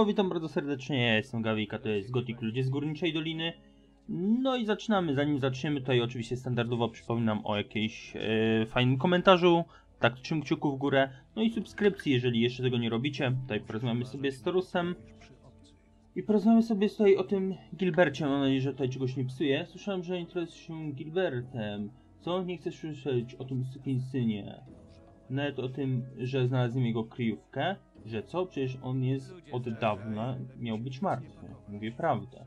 Halo, witam bardzo serdecznie, ja jestem Gawika, to jest Gotik Ludzie z Górniczej Doliny. No i zaczynamy, zanim zaczniemy tutaj oczywiście standardowo przypominam o jakiejś e, fajnym komentarzu, tak trzym kciuku w górę, no i subskrypcji, jeżeli jeszcze tego nie robicie. Tutaj porozmawiamy sobie z Torusem i porozmawiamy sobie tutaj o tym Gilbercie, mam nadzieję, że tutaj czegoś nie psuje. Słyszałem, że interesujesz się Gilbertem. Co? Nie chcesz słyszeć o tym synie? Nawet o tym, że znalazłem jego kryjówkę, że co? Przecież on jest od dawna, miał być martwy. Mówię prawdę.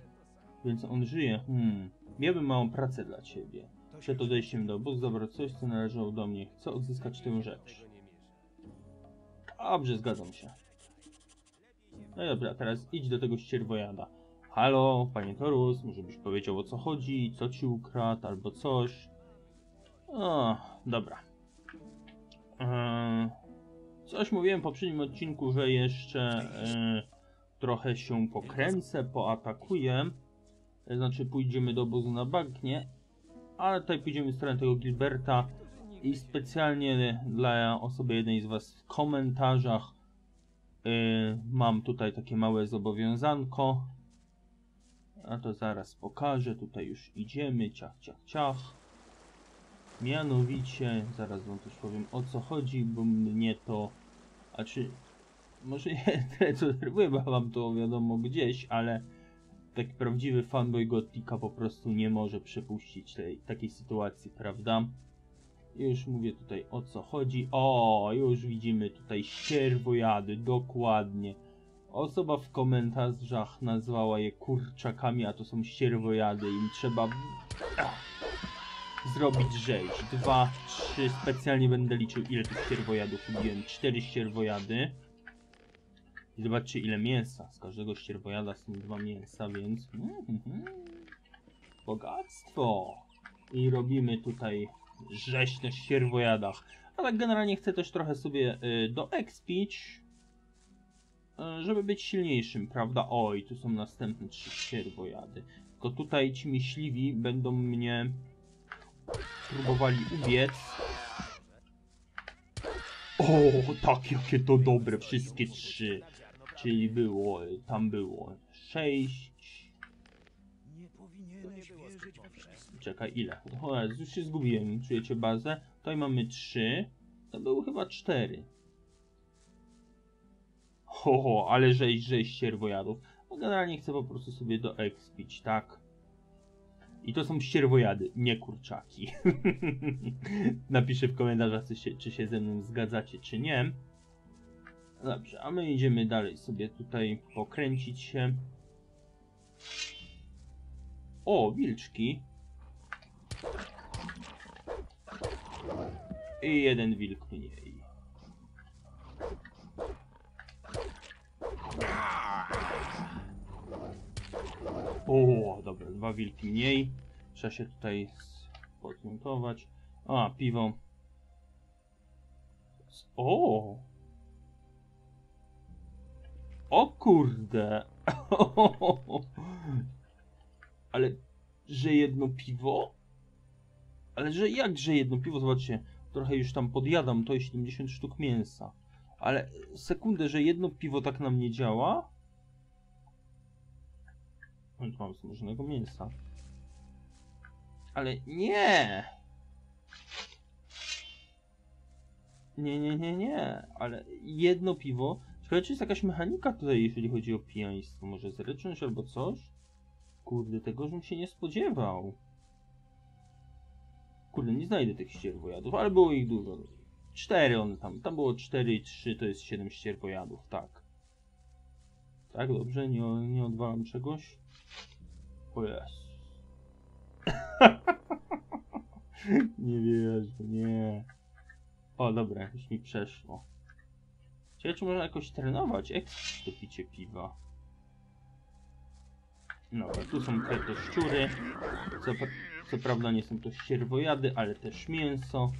Więc on żyje. Hmm. Miałbym małą pracę dla ciebie. Przed odejściem do obozu zabrać coś, co należało do mnie. Chcę odzyskać tę rzecz. Dobrze, zgadzam się. No dobra, teraz idź do tego ścierwojada. Halo, panie Torus, może byś powiedział o co chodzi, co ci ukradł, albo coś. O, dobra. Eee, coś mówiłem w poprzednim odcinku, że jeszcze e, trochę się pokręcę, poatakuję. E, Znaczy pójdziemy do obozu na bagnie, ale tutaj pójdziemy w stronę tego Gilberta i specjalnie dla osoby jednej z Was w komentarzach e, mam tutaj takie małe zobowiązanko. A to zaraz pokażę, tutaj już idziemy, ciach, ciach, ciach. Mianowicie, zaraz wam też powiem o co chodzi, bo mnie to, a czy, może tyle co bo wam to wiadomo gdzieś, ale taki prawdziwy fanboy Gotika po prostu nie może przepuścić tej, takiej sytuacji, prawda? Już mówię tutaj o co chodzi. O, już widzimy tutaj ścierwojady, dokładnie. Osoba w komentarzach nazwała je kurczakami, a to są ścierwojady. Im trzeba zrobić rzeź. Dwa, trzy, specjalnie będę liczył ile tych ścierwojadów ubiłem. Cztery ścierwojady. I zobaczcie ile mięsa. Z każdego ścierwojada są dwa mięsa, więc... Mhm. Bogactwo! I robimy tutaj rzeź na ścierwojadach. A tak generalnie chcę też trochę sobie y, doekspić, y, żeby być silniejszym, prawda? Oj, tu są następne trzy ścierwojady. Tylko tutaj ci myśliwi będą mnie próbowali ubiec. O, tak, jakie to dobre, wszystkie trzy. Czyli było, tam było sześć. Czekaj, ile? O, już się zgubiłem, czujecie bazę? Tutaj mamy trzy. To były chyba cztery. Ho, ho, ale rzeź, rzeź ścierwojadów. No generalnie chcę po prostu sobie doekspić, tak? I to są ścierwojady, nie kurczaki. Napiszę w komentarzach, czy się, czy się ze mną zgadzacie, czy nie. Dobrze, a my idziemy dalej sobie tutaj pokręcić się. O, wilczki. I jeden wilk mniej. O, dobra, dwa wilki mniej. Trzeba się tutaj podmontować. A, piwo. O! O kurde! Ale, że jedno piwo? Ale że jak, że jedno piwo? Zobaczcie, trochę już tam podjadam, to jest 70 sztuk mięsa. Ale sekundę, że jedno piwo tak nam nie działa? Tu mam smażonego mięsa. Ale nie! Nie, nie, nie, nie. Ale jedno piwo. Ciekawe, czy jest jakaś mechanika tutaj, jeżeli chodzi o pijaństwo. Może zryczność albo coś? Kurde, tego bym się nie spodziewał. Kurde, nie znajdę tych ścierwojadów, ale było ich dużo. Cztery one tam. Tam było cztery i trzy, to jest siedem ścierwojadów, tak. Tak, dobrze, nie, nie odwalam czegoś. O jest. nie wierzę, nie. O, dobra, już mi przeszło. Ciekawe, czy można jakoś trenować ekspert do picie piwa. No, tu są te, szczury. Co, co prawda nie są to ścierwojady, ale też mięso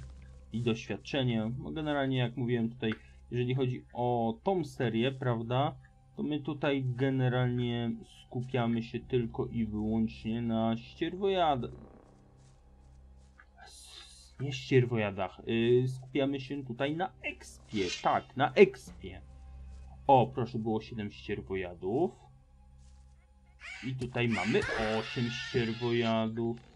i doświadczenie. No generalnie, jak mówiłem tutaj, jeżeli chodzi o tą serię, prawda, to my tutaj generalnie skupiamy się tylko i wyłącznie na ścierwojadach. Nie ścierwojadach. Yy, skupiamy się tutaj na expie. Tak, na expie. O, proszę, było 7 ścierwojadów. I tutaj mamy 8 ścierwojadów.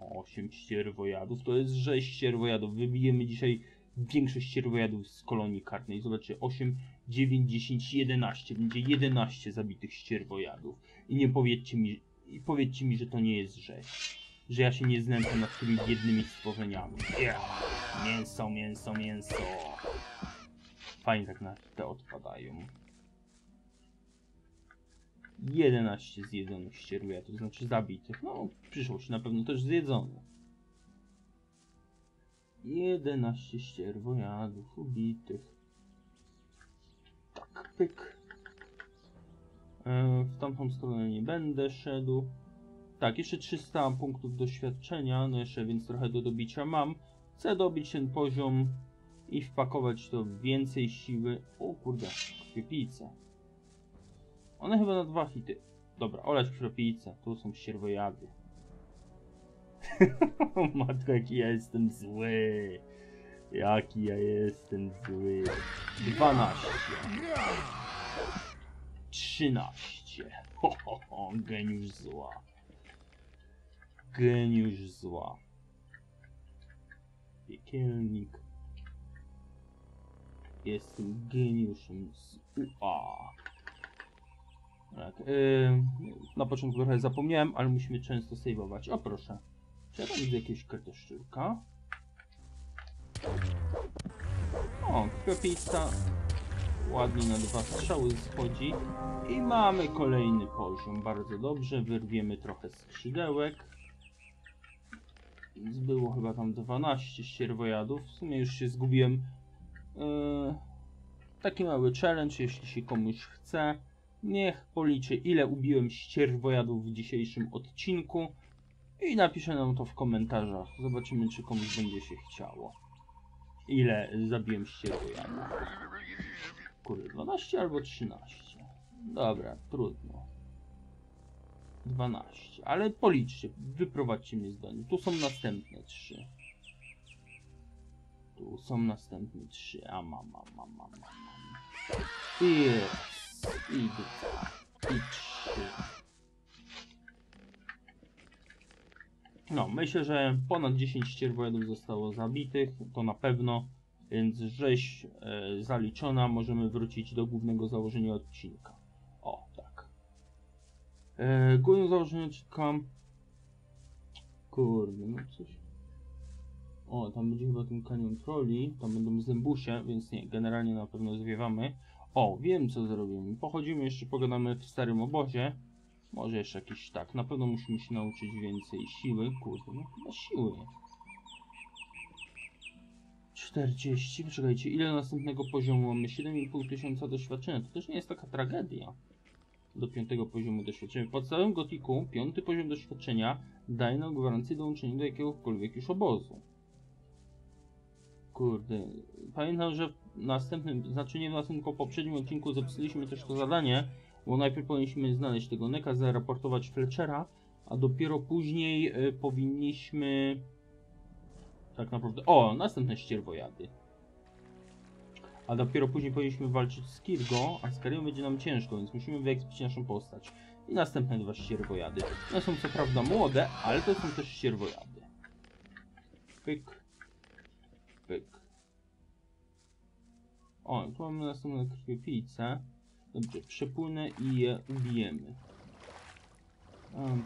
8 ścierwojadów, to jest 6 ścierwojadów. Wybijemy dzisiaj większość ścierwojadów z kolonii karnej. Zobaczcie, 8, 9, 10, 11. Będzie 11 zabitych ścierwojadów. I nie powiedzcie mi, powiedzcie mi, że to nie jest rzeź. Że ja się nie znęcam nad tymi biednymi stworzeniami. Yeah. Mięso, mięso, mięso. Fajnie tak na te odpadają. 11 zjedzonych ścierwojadów, to znaczy zabitych. No, w przyszłości na pewno też zjedzono. 11 ścierwojadów ubitych. Pyk. E, w tamtą stronę nie będę szedł. Tak, jeszcze 300 punktów doświadczenia, no jeszcze więc trochę do dobicia mam. Chcę dobić ten poziom i wpakować to więcej siły. O kurde, krwiopijce. One chyba na dwa hity. Dobra, olać krwiopijce, tu są ścierwojady. Matko, jaki ja jestem zły. Jaki ja jestem zły. 12. 13. Ho, ho, ho, geniusz zła. Geniusz zła. Piekielnik. Jestem geniuszem zła. Tak, yy, na początku trochę zapomniałem, ale musimy często saveować. O proszę. Czy ja tam widzę jakiegoś? O, krwiopijca ładnie na dwa strzały schodzi. I mamy kolejny poziom. Bardzo dobrze. Wyrwiemy trochę skrzydełek. Było chyba tam 12 ścierwojadów. W sumie już się zgubiłem. Yy, taki mały challenge, jeśli się komuś chce. Niech policzy, ile ubiłem ścierwojadów w dzisiejszym odcinku. I napisze nam to w komentarzach. Zobaczymy, czy komuś będzie się chciało. Ile zabiłem ścierwojadów. Kurde, 12 albo 13. Dobra, trudno. 12. Ale policzcie, wyprowadźcie mnie z domu. Tu są następne 3. Tu są następne 3. A mam, mam, mam, mam, mam. I i dwa, i trzy. No, myślę, że ponad 10 ścierwojadów zostało zabitych, to na pewno, więc rzeź e, zaliczona, możemy wrócić do głównego założenia odcinka. O, tak. E, główne założenie odcinka... Kurde, no coś... O, tam będzie chyba ten kanion troli, tam będą zębusie, więc nie, generalnie na pewno zwiewamy. O, wiem co zrobimy. Pochodzimy jeszcze, pogadamy w starym obozie. Może jeszcze jakiś tak. Na pewno musimy się nauczyć więcej siły. Kurde, no chyba siły. 40. Poczekajcie, ile następnego poziomu mamy? 7,5 tysiąca doświadczenia. To też nie jest taka tragedia. Do piątego poziomu doświadczenia. W podstawowym gotiku piąty poziom doświadczenia daje nam gwarancję dołączenia do jakiegokolwiek już obozu. Kurde. Pamiętam, że w następnym, znaczy nie w następnym, tylko poprzednim odcinku zapisaliśmy też to zadanie, bo najpierw powinniśmy znaleźć tego neka, zaraportować Fletchera, a dopiero później y, powinniśmy tak naprawdę... O, następne ścierwojady. A dopiero później powinniśmy walczyć z Kirgo, a z Karią będzie nam ciężko, więc musimy wyekspić naszą postać. I następne dwa ścierwojady. One są co prawda młode, ale to są też ścierwojady. Pyk. Pyk. O, tu mamy następne krwiopijce. Dobrze, przepłynę i je ubijemy.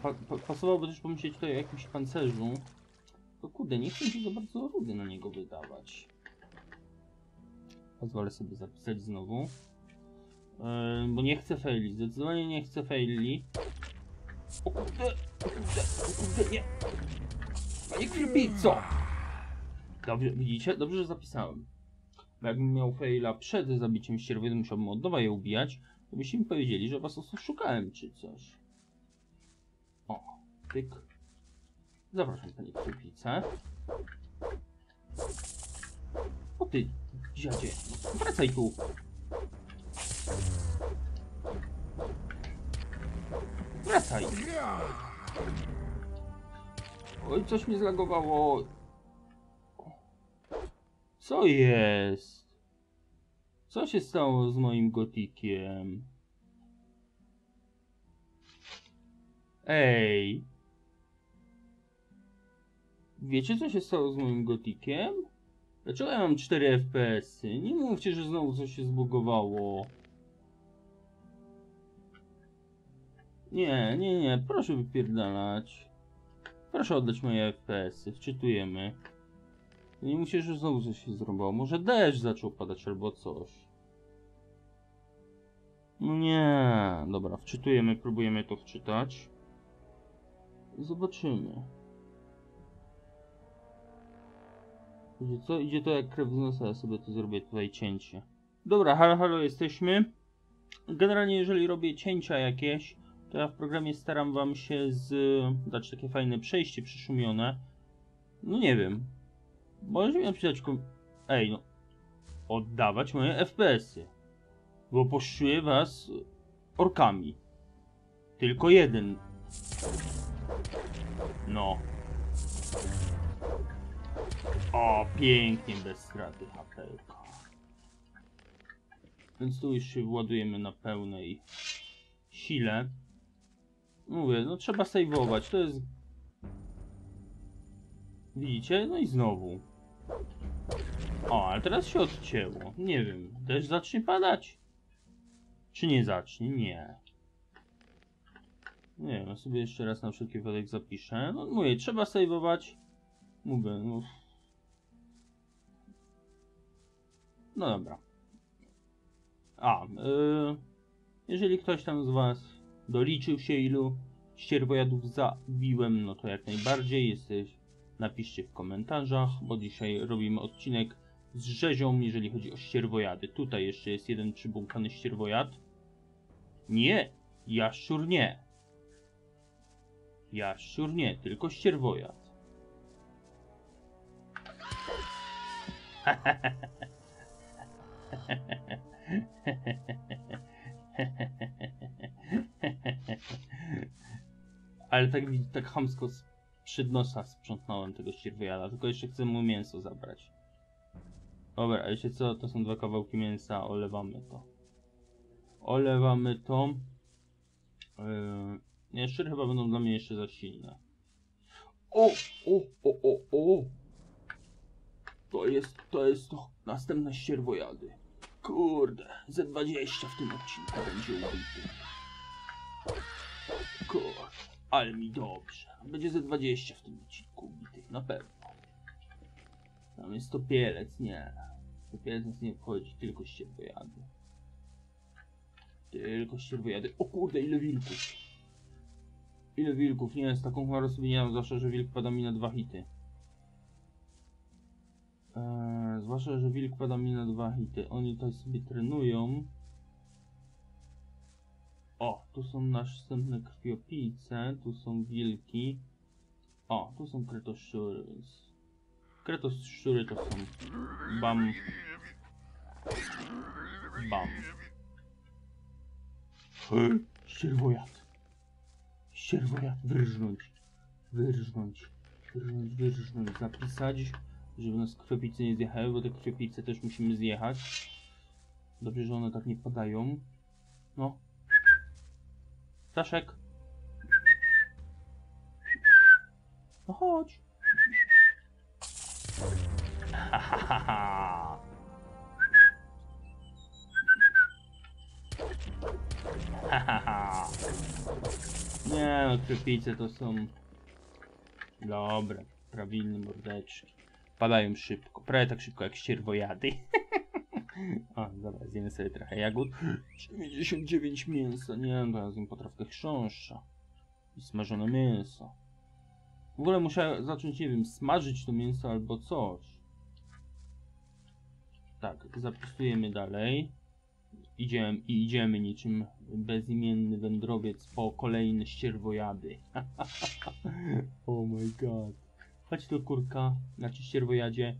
Pa, pa, pasowałoby też pomyśleć tutaj o jakimś pancerzu. To kurde, nie chcę się za bardzo rudy na niego wydawać. Pozwolę sobie zapisać znowu. Yy, bo nie chcę faili, zdecydowanie nie chcę faili. O kurde, o kurde, o kurde, nie! Panie krwiopijco! Dobrze, widzicie? Dobrze, że zapisałem. Jakbym miał faila przed zabiciem ścierwy, musiałbym od nowa je ubijać, to byście mi powiedzieli, że was oszukałem czy coś. O, tyk. Zapraszam panie krwiopijce. O ty, dziadzie, wracaj tu. Wracaj. Oj, coś mi zlagowało. Co jest? Co się stało z moim gotikiem? Ej. Wiecie co się stało z moim gotikiem? Dlaczego ja mam 4 FPS-y? Nie mówcie, że znowu coś się zbugowało. Nie, nie, nie, proszę wypierdalać. Proszę oddać moje FPS-y, wczytujemy. Nie musisz, że znowu coś się zrobiło. Może deszcz zaczął padać albo coś. No nie, dobra, wczytujemy, próbujemy to wczytać. Zobaczymy. Wiecie co? Idzie to jak krew z nosa, ja sobie tu zrobię tutaj cięcie. Dobra, halo, halo, jesteśmy. Generalnie jeżeli robię cięcia jakieś, to ja w programie staram wam się z... dać takie fajne przejście przyszumione. No nie wiem. Możecie mi napisać kom... Ej, no. Oddawać moje FPS-y. Bo poszczuję was orkami. Tylko jeden. No. O, pięknie, bez straty HP. Więc tu już się władujemy na pełnej sile. Mówię, no trzeba saveować, to jest... Widzicie? No i znowu. O, ale teraz się odcięło. Nie wiem, deszcz zacznie padać? Czy nie zacznie? Nie. Nie wiem, ja sobie jeszcze raz na wszelki wypadek zapiszę. No mówię, trzeba saveować. Mówię, no... No dobra. A, yy, jeżeli ktoś tam z was doliczył się ilu ścierwojadów zabiłem, no to jak najbardziej jesteś, napiszcie w komentarzach, bo dzisiaj robimy odcinek z rzezią, jeżeli chodzi o ścierwojady. Tutaj jeszcze jest jeden przybłąkany ścierwojad. Nie, jaszczur nie. Jaszczur nie, tylko ścierwojad. Ale tak, tak chamsko z przed nosa sprzątnąłem tego ścierwojada, tylko jeszcze chcę mu mięso zabrać. Dobra, a wiecie co? To są dwa kawałki mięsa, olewamy to. Olewamy to. Yy, nie, szczery chyba będą dla mnie jeszcze za silne. O, o, o, o, o! To jest, to jest to. Następne ścierwojady. Kurde, ze 20 w tym odcinku będzie ubity. Kurde, ale mi dobrze. Będzie ze 20 w tym odcinku ubitych, na pewno. Tam jest topielec, nie. Topielec nas nie obchodzi, tylko ścierwojady. Tylko ścierwojady. O kurde, ile wilków. Ile wilków, nie, z taką chmarą sobie nie mam, zwłaszcza, że wilk pada mi na dwa hity. Eee, zwłaszcza, że wilk pada mi na dwa hity. Oni tutaj sobie trenują. O, tu są następne krwiopijce, tu są wilki. O, tu są kretoszczury, więc... Kretoszczury to są... Bam. Bam. Hy, Ścierwojad. Ścierwojad, wyrżnąć. Wyrżnąć. Wyrżnąć, wyrżnąć. Zapisać, żeby nas krwiopice nie zjechały, bo te krwiopice też musimy zjechać. Dobrze, że one tak nie padają. No. Staszek. No chodź. Ha, ha. Nie no, krwipice to są dobre, prawilne mordeczki. Padają szybko, prawie tak szybko jak ścierwojady. o, dobra, zjemy sobie trochę jagód. 99 mięsa, nie no, ja zjem potrawkę chrząszcza. I smażone mięso. W ogóle muszę zacząć, nie wiem, smażyć to mięso albo coś. Tak, zapisujemy dalej. Idziemy, i idziemy niczym bezimienny wędrowiec po kolejne ścierwojady. oh my god. Chodź tu kurka, znaczy ścierwojadzie.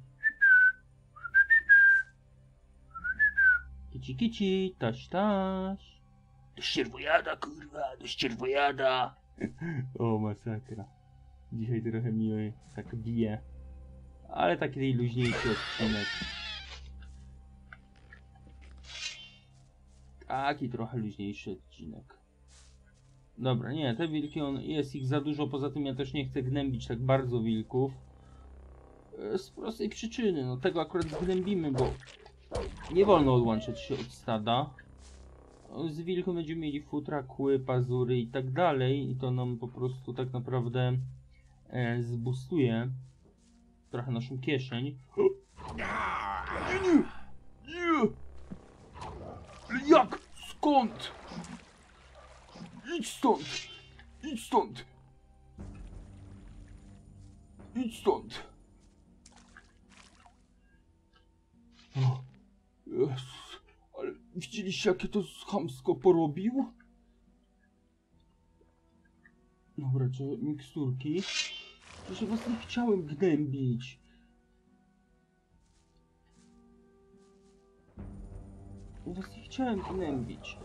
Kici kici, taś taś. Do ścierwojada kurwa, do ścierwojada. o masakra. Dzisiaj trochę mi tak bije. Ale taki luźniejszy odcinek. Taki trochę luźniejszy odcinek. Dobra, nie, te wilki, on, jest ich za dużo, poza tym ja też nie chcę gnębić tak bardzo wilków. E, Z prostej przyczyny, no tego akurat gnębimy, bo nie wolno odłączać się od stada. Z wilkiem będziemy mieli futra, kły, pazury i tak dalej i to nam po prostu tak naprawdę e, zbustuje trochę naszą kieszeń. Nie, nie, nie! Jak? Skąd? Idź stąd! Idź stąd! Idź stąd! Ale widzieliście jakie to chamsko porobił? Dobra, czy miksturki? Przecież was nie chciałem gnębić. Ja was nie chciałem gnębić.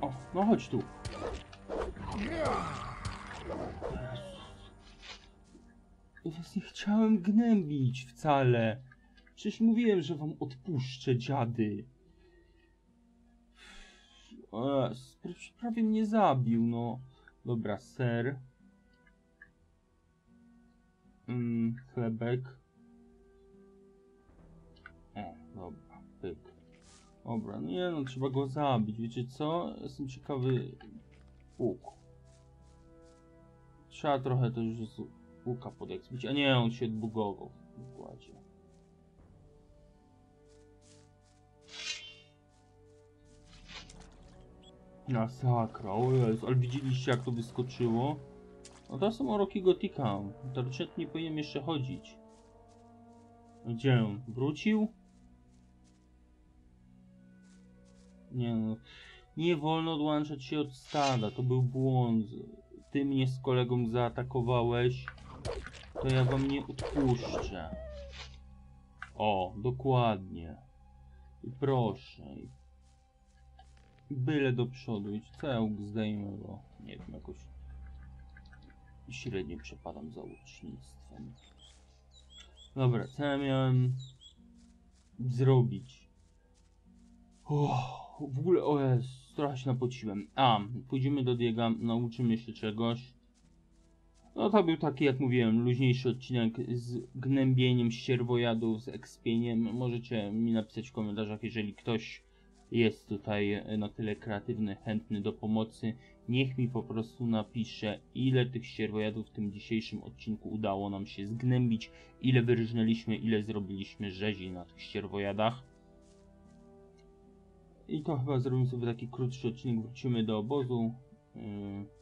O, no chodź tu. Ja was nie chciałem gnębić wcale. Przecież mówiłem, że wam odpuszczę, dziady. Prawie- mnie zabił, no. Dobra, ser. Mm, chlebek. O, dobra, pyk. Dobra, no nie no, trzeba go zabić, wiecie co? Jestem ciekawy... Łuk. Trzeba trochę też z łuka podekspić, a nie, on się odbugował w układzie. Masakra, o Jezu, ale widzieliście jak to wyskoczyło? No to są oroki Gotika, teoretycznie nie powinien jeszcze chodzić. Gdzie on? Wrócił? Nie no, nie wolno odłączać się od stada, to był błąd. Ty mnie z kolegą zaatakowałeś, to ja wam nie odpuszczę. O, dokładnie. I proszę. Byle do przodu. I cełk zdejmę, bo nie wiem, jakoś średnio przepadam za łucznictwem. Dobra, co ja miałem zrobić? Uff, w ogóle, o jest, trochę się napociłem. A, pójdziemy do Diega, nauczymy się czegoś. No to był taki, jak mówiłem, luźniejszy odcinek z gnębieniem ścierwojadów, z ekspieniem. Możecie mi napisać w komentarzach, jeżeli ktoś jest tutaj na tyle kreatywny, chętny do pomocy. Niech mi po prostu napisze, ile tych ścierwojadów w tym dzisiejszym odcinku udało nam się zgnębić, ile wyrżnęliśmy, ile zrobiliśmy rzezi na tych ścierwojadach. I to chyba zrobimy sobie taki krótszy odcinek, wrócimy do obozu. Yy.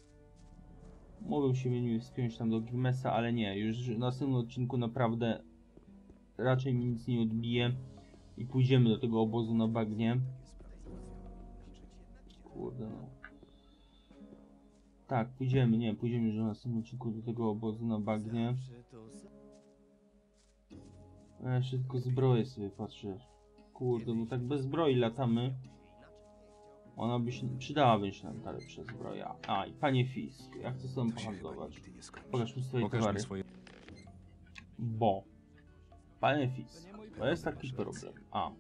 Mogę się mieć wspiąć tam do Grimesa, ale nie, już w następnym odcinku naprawdę raczej mi nic nie odbije i pójdziemy do tego obozu na bagnie. Kurde no. Tak, pójdziemy, nie, pójdziemy już w następnym odcinku do tego obozu na bagnie. Ja jeszcze tylko zbroję sobie patrzę. Kurde, bo tak bez zbroi latamy. Ona by się, przydałaby się nam ta lepsza zbroja. A, i panie Fisk, ja chcę z tobą pohandlować. Pokaż mi swoje Pokaż towary. swoje. Bo, panie Fisk, to jest taki problem. A.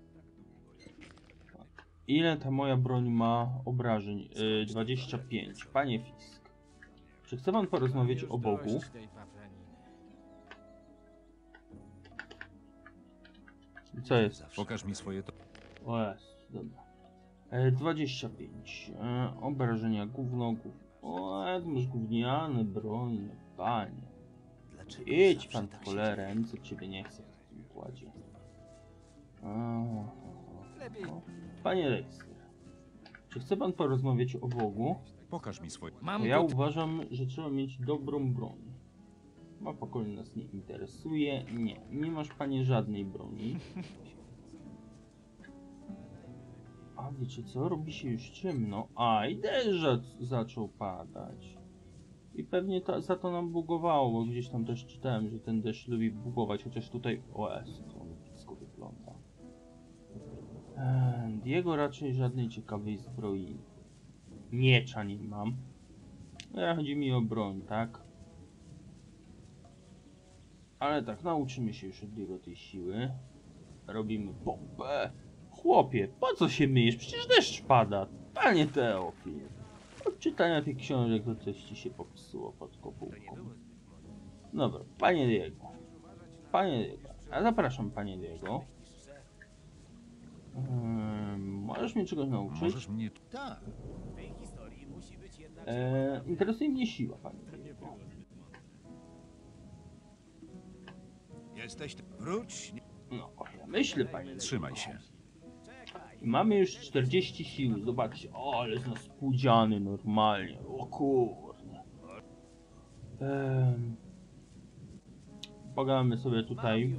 Ile ta moja broń ma obrażeń? Yy, 25. Panie Fisk, czy chce pan porozmawiać o Bogu? Co jest? Pokaż mi swoje. To... O jest, dobra. E, 25. E, obrażenia gówno, gówno. O, e, to masz gówniane broń, panie. Idź pan w cholerę, nic od ciebie nie chcę w tym układzie. Panie Rejster, czy chce pan porozmawiać o Bogu? Pokaż mi swoje. Bo ja uważam, że trzeba mieć dobrą broń. Mapa kolei nas nie interesuje. Nie, nie masz panie żadnej broni. A wiecie co? Robi się już ciemno. A i deszcz za- zaczął padać. I pewnie za to nam bugowało, bo gdzieś tam też czytałem, że ten deszcz lubi bugować, chociaż tutaj OS, to on blisko wygląda. Eee, Diego raczej żadnej ciekawej zbroi. Miecza nie mam. No, chodzi mi o broń, tak? Ale tak, nauczymy się już od niego tej siły. Robimy pompę. Chłopie, po co się myjesz? Przecież deszcz pada. Panie Teofil. Od czytania tych książek to coś ci się popsuło pod kopułką. Dobra, panie Diego. Panie Diego. A zapraszam, panie Diego. Ehm, możesz mnie czegoś nauczyć? Możesz mnie... Tak. E, interesuje mnie siła, panie Diego. Jesteś... Wróć. No, ja myślę, panie Diego. Trzymaj się. I mamy już 40 sił, zobaczcie. O, ale jest nas pudziany normalnie. O kurde. Ehm. Pogadamy sobie tutaj.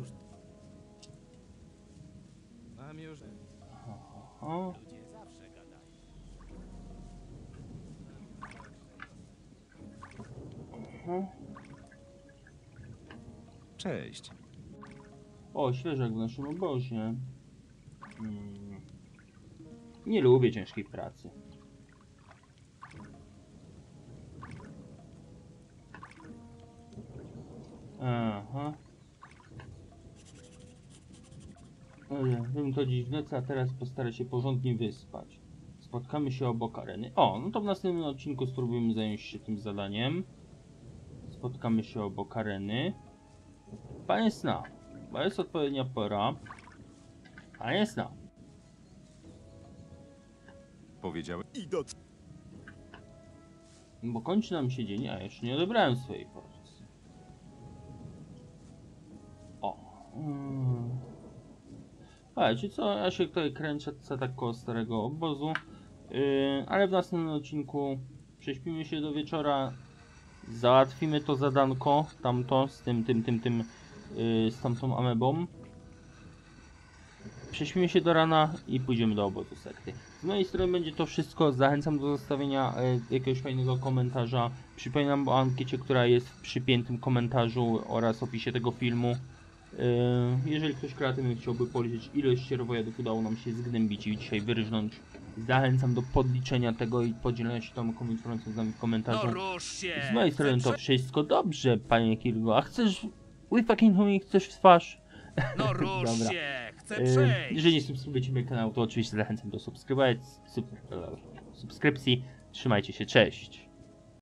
Mam już. O. Cześć. O, świeżak w naszym obozie. Mm. Nie lubię ciężkiej pracy. Aha. Dobra, wychodzić w nocy, a teraz postarę się porządnie wyspać. Spotkamy się obok areny. O, no to w następnym odcinku spróbujemy zająć się tym zadaniem. Spotkamy się obok areny. Panie Sna, bo jest odpowiednia pora. Panie Powiedziałem... I do... bo kończy nam się dzień, a jeszcze nie odebrałem swojej porcji. O. Mm. Słuchajcie, co, ja się tutaj kręcę co tak koło starego obozu, yy, ale w następnym odcinku prześpimy się do wieczora, załatwimy to zadanko, tamto, z tym, tym, tym, tym, yy, z tamtą amebą. Prześpimy się do rana i pójdziemy do obozu sekty. Z mojej strony będzie to wszystko. Zachęcam do zostawienia e, jakiegoś fajnego komentarza. Przypominam o ankiecie, która jest w przypiętym komentarzu oraz opisie tego filmu. E, jeżeli ktoś kreatywny chciałby policzyć ilość sierwojadów udało nam się zgnębić i dzisiaj wyrżnąć, zachęcam do podliczenia tego i podzielenia się tą informacją z nami w komentarzu. się! Z mojej strony to wszystko dobrze, panie Kirgo. A chcesz... We fucking homie, chcesz w twarz? No rusz Dobra. się! Chcę przejść! Jeżeli nie subskrybujecie mój kanał, to oczywiście zachęcam do subskrypcji. Trzymajcie się, cześć.